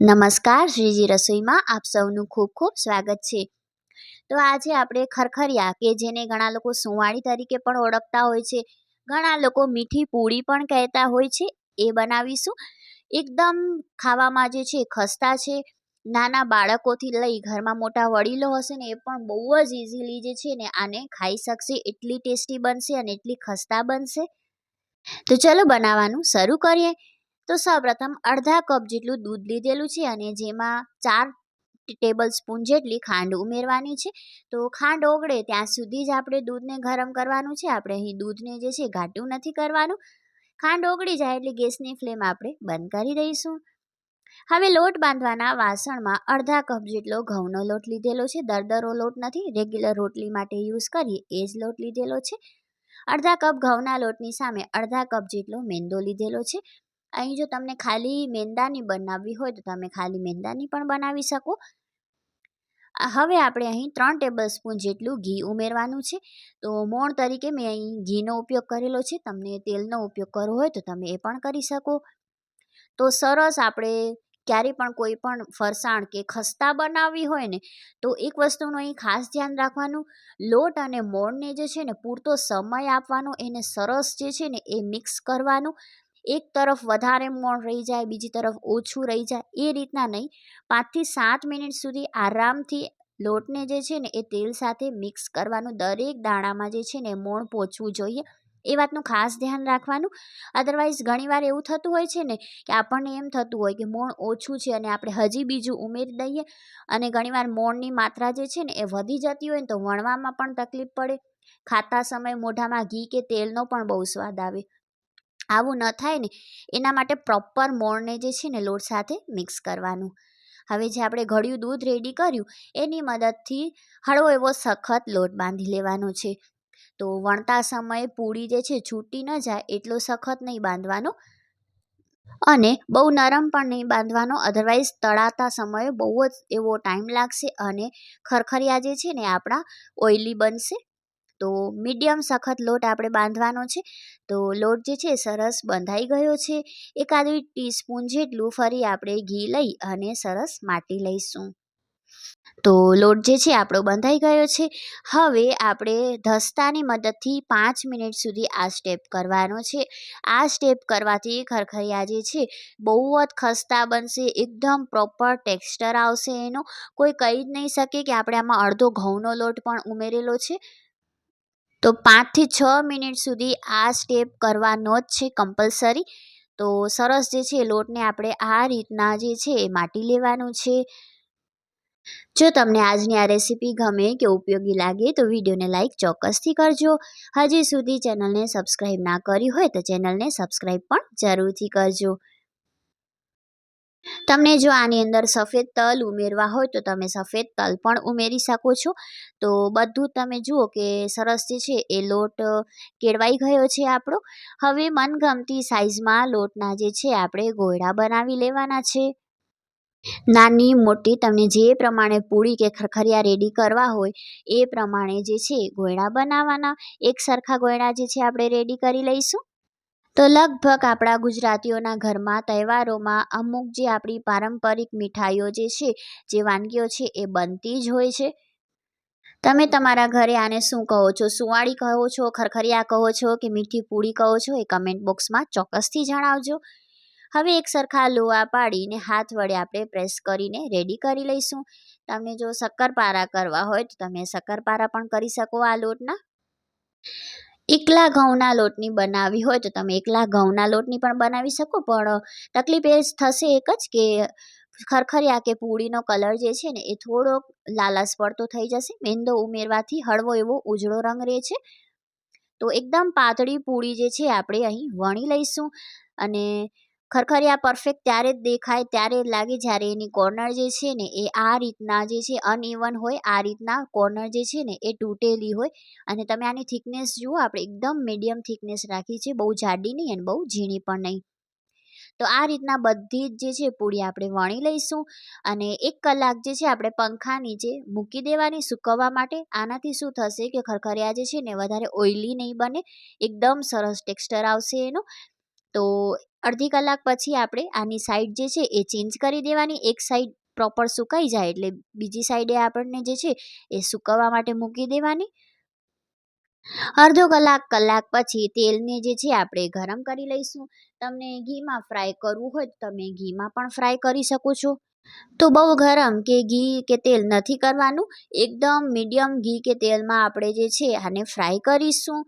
નમસ્કાર શ્રીજી રસોઈમાં આપ સૌનું ખૂબ ખૂબ સ્વાગત છે. તો આજે આપણે ખરખરિયા, કે જેને ઘણા લોકો સુંવાળી તરીકે પણ ઓળખતા હોય છે, ઘણા લોકો મીઠી પૂરી પણ કહેતા હોય છે, એ બનાવીશું. એકદમ ખાવામાં જે છે, ખસ્તા છે, નાના બાળકોથી લઈ ઘરમાં મોટા વડીલો હશે ને, એ પણ બહુ જ ઇઝીલી જે છે ને, આને ખાઈ શકશે, એટલી ટેસ્ટી બનશે અને એટલી ખસ્તા બનશે. તો ચલો બનાવવાનું શરૂ કરીએ. તો સૌપ્રથમ અડધા કપ જેટલું દૂધ લીધેલું છે અને જેમાં ચાર ટેબલ સ્પૂન જેટલી ખાંડ ઉમેરવાની છે. તો ખાંડ ઓગળે ત્યાં સુધી જ આપણે દૂધને ગરમ કરવાનું છે. આપણે અહીં દૂધને જે છે ઘાટું નથી કરવાનું. ખાંડ ઓગળી જાય એટલે ગેસની ફ્લેમ આપણે બંધ કરી દઈશું. હવે લોટ બાંધવાના વાસણમાં અડધા કપ જેટલો ઘઉંનો લોટ લીધેલો છે. દરદરો લોટ નથી, રેગ્યુલર રોટલી માટે યુઝ કરીએ એ જ લોટ લીધેલો છે. અડધા કપ ઘઉંના લોટની સામે અડધા કપ જેટલો મેંદો લીધેલો છે. અહીં જો તમને ખાલી મેંદાની બનાવવી હોય તો તમે ખાલી મેંદાની પણ બનાવી શકો. હવે આપણે અહીં ત્રણ ટેબલ સ્પૂન જેટલું ઘી ઉમેરવાનું છે. તો મોણ તરીકે મેં અહીં ઘીનો ઉપયોગ કરેલો છે. તમને તેલનો ઉપયોગ કરવો હોય તો તમે એ પણ કરી શકો. તો સરસ આપણે ક્યારે પણ કોઈ પણ ફરસાણ કે ખસ્તા બનાવવી હોય ને, તો એક વસ્તુનું અહીં ખાસ ધ્યાન રાખવાનું. લોટ અને મોણને જે છે ને પૂરતો સમય આપવાનો, એને સરસ જે છે ને એ મિક્સ કરવાનું. એક તરફ વધારે મોણ રહી જાય, બીજી તરફ ઓછું રહી જાય, એ રીતના નહીં. પાંચથી સાત મિનિટ સુધી આરામથી લોટને જે છે ને એ તેલ સાથે મિક્સ કરવાનું, દરેક દાણામાં જે છે ને મોણ પહોંચવું જોઈએ. એ વાતનું ખાસ ધ્યાન રાખવાનું. અદરવાઇઝ ઘણીવાર એવું થતું હોય છે ને કે આપણને એમ થતું હોય કે મોણ ઓછું છે અને આપણે હજી બીજું ઉમેરી દઈએ અને ઘણીવાર મોણની માત્રા જે છે ને એ વધી જતી હોય ને તો વણવામાં પણ તકલીફ પડે. ખાતા સમયે મોઢામાં ઘી કે તેલનો પણ બહુ સ્વાદ આવે. આવું ન થાય ને, એના માટે પ્રોપર મોણને જે છે ને લોટ સાથે મિક્સ કરવાનું. હવે જે આપણે ઘડ્યું દૂધ રેડી કર્યું, એની મદદથી હળવો એવો સખત લોટ બાંધી લેવાનો છે. તો વણતા સમયે પૂરી જે છે છૂટી ન જાય એટલો સખત નહીં બાંધવાનો અને બહુ નરમ પણ નહીં બાંધવાનો અધરવાઇઝ તળાતા સમયે બહુ જ એવો ટાઈમ લાગશે અને ખરખરિયા જે છે ને આપણા ઓઇલી બનશે. તો મીડિયમ સખત લોટ આપણે બાંધવાનો છે. તો લોટ જે છે સરસ બંધાઈ ગયો છે. એકાદી ટીસ્પૂન જેટલું ફરી આપણે ઘી લઈ અને સરસ માટી લઈશું. તો લોટ જે છે આપણો બંધાઈ ગયો છે. હવે આપણે ધસ્તાની મદદથી પાંચ મિનિટ સુધી આ સ્ટેપ કરવાનો છે. આ સ્ટેપ કરવાથી ખરખરિયા જે છે બહુ જ ખસ્તા બનશે, એકદમ પ્રોપર ટેક્સચર આવશે એનો. કોઈ કહી જ નહીં શકે કે આપણે આમાં અડધો ઘઉંનો લોટ પણ ઉમેરેલો છે. તો પાંચથી છ મિનિટ સુધી આ સ્ટેપ કરવાનો જ છે કમ્પલસરી તો સરસ જે છે લોટને આપણે આ રીતના જે છે એ માટી લેવાનું છે. જો તમને આજની આ રેસીપી ગમે કે ઉપયોગી લાગે તો વિડીયોને લાઇક ચોક્કસથી કરજો. હજી સુધી ચેનલને સબસ્ક્રાઈબ ના કરી હોય તો ચેનલને સબસ્ક્રાઈબ પણ જરૂરથી કરજો. તમને જો આની અંદર સફેદ તલ ઉમેરવા હોય, તો તમે સફેદ તલ પણ ઉમેરી શકો છો. તો બધું તમે જુઓ કે સરસ જે છે, એ લોટ કેળવાઈ ગયો છે આપણો. હવે મનગમતી સાઇઝમાં લોટના જે છે, આપણે ગોળા બનાવી લેવાના છે. નાની મોટી તમને જે પ્રમાણે પૂરી કે ખરખરિયા રેડી કરવા હોય, એ પ્રમાણે જે છે ગોળા બનાવવાના એક સરખા ગોળા જે છે, આપણે રેડી કરી લઈશું. તો લગભગ આપણા ગુજરાતીઓના ઘરમાં, તહેવારોમાં અમુક જે આપણી પારંપરિક મીઠાઈઓ જે છે, જે વાનગીઓ છે, એ બનતી જ હોય છે. તમે તમારા ઘરે આને શું કહો છો? સુવાળી કહો છો, ખરખરિયા કહો છો કે મીઠી પૂરી કહો છો? એ કમેન્ટ બોક્સમાં ચોક્કસથી જણાવજો. હવે એક સરખા લોહા પાડીને હાથ વડે આપણે પ્રેસ કરીને રેડી કરી લઈશું. તમને જો શક્કરપારા કરવા હોય તો તમે શક્કરપારા પણ કરી શકો આ લોટના. એકલા ઘઉંના લોટની બનાવવી હોય તો તમે એકલા ઘઉંના લોટની પણ બનાવી શકો, પણ તકલીફ એ થશે એક જ કે ખરખરિયા કે પૂરીનો કલર જે છે ને એ થોડોક લાલાશ પડતો થઈ જશે, મેંદો ઉમેરવાથી હળવો એવો ઉજળો રંગ રહે છે. તો એકદમ પાતળી પૂરી જે છે આપણે અહીં વણી લઈશું અને ખરખરિયા પરફેક્ટ ત્યારે જ દેખાય, ત્યારે જ લાગે જ્યારે એની કોર્નર જે છે ને, એ આ રીતના જે છે અનઇવન હોય, આ રીતના કોર્નર જે છે ને, એ તૂટેલી હોય. અને તમે આની થિકનેસ જુઓ, આપણે એકદમ મીડિયમ થિકનેસ રાખી છે, બહુ જાડી નહીં અને બહુ ઝીણી પણ નહીં. તો આ રીતના બધી જ જે છે, પૂરી આપણે વણી લઈશું. અને એક કલાક જે છે, આપણે પંખા નીચે મૂકી દેવાની, સૂકવવા માટે. આનાથી શું થશે કે ખરખરિયા જે છે ને, વધારે ઓઇલી નહીં બને. એકદમ સરસ ટેક્સચર આવશે એનું. તો અડધી કલાક પછી આપણે આની સાઈડ જે છે એ ચેન્જ કરી દેવાની. એક સાઈડ પ્રોપર સુકાઈ જાય એટલે બીજી સાઈડે આપણને જે છે એ સુકવવા માટે મૂકી દેવાની. અડધો કલાક કલાક પછી તેલને જે છે આપણે ગરમ કરી લઈશું. તમને ઘીમાં ફ્રાય કરવું હોય તો તમે ઘીમાં પણ ફ્રાય કરી શકો છો. તો બહુ ગરમ કે ઘી કે તેલ નથી કરવાનું. એકદમ મીડિયમ ઘી કે તેલમાં આપણે જે છે આને ફ્રાય કરીશું.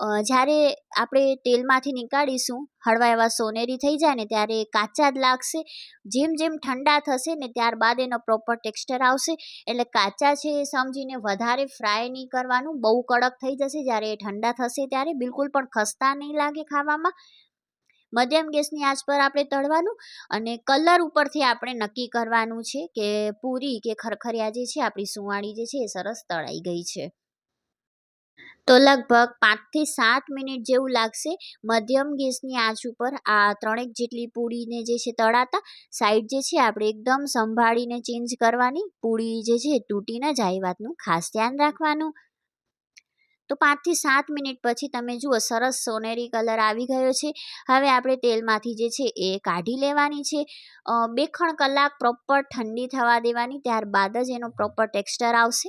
જ્યારે આપણે તેલમાંથી નીકાળીશું, હળવા એવા સોનેરી થઈ જાય ને ત્યારે કાચા જ લાગશે. જેમ જેમ ઠંડા થશે ને ત્યારબાદ એનો પ્રોપર ટેક્સચર આવશે. એટલે કાચા છે એ સમજીને વધારે ફ્રાય નહીં કરવાનું. બહુ કડક થઈ જશે જ્યારે એ ઠંડા થશે ત્યારે. બિલકુલ પણ ખસ્તા નહીં લાગે ખાવામાં. મધ્યમ ગેસની આંચ પર આપણે તળવાનું અને કલર ઉપરથી આપણે નક્કી કરવાનું છે કે પૂરી કે ખરખરિયા જે છે, આપણી સુવાળી જે છે એ સરસ તળાઈ ગઈ છે. તો લગભગ પાંચથી સાત મિનિટ જેવું લાગશે મધ્યમ ગેસની આંચ ઉપર. આ ત્રણેક જેટલી પૂડીને જે છે તળાતા સાઈડ જે છે આપણે એકદમ સંભાળીને ચેન્જ કરવાની પૂડી જે છે તૂટી ન જાય વાતનું ખાસ ધ્યાન રાખવાનું. તો પાંચથી સાત મિનિટ પછી તમે જુઓ સરસ સોનેરી કલર આવી ગયો છે. હવે આપણે તેલમાંથી જે છે એ કાઢી લેવાની છે. બે ખણ કલાક પ્રોપર ઠંડી થવા દેવાની, ત્યારબાદ જ એનો પ્રોપર ટેક્સચર આવશે.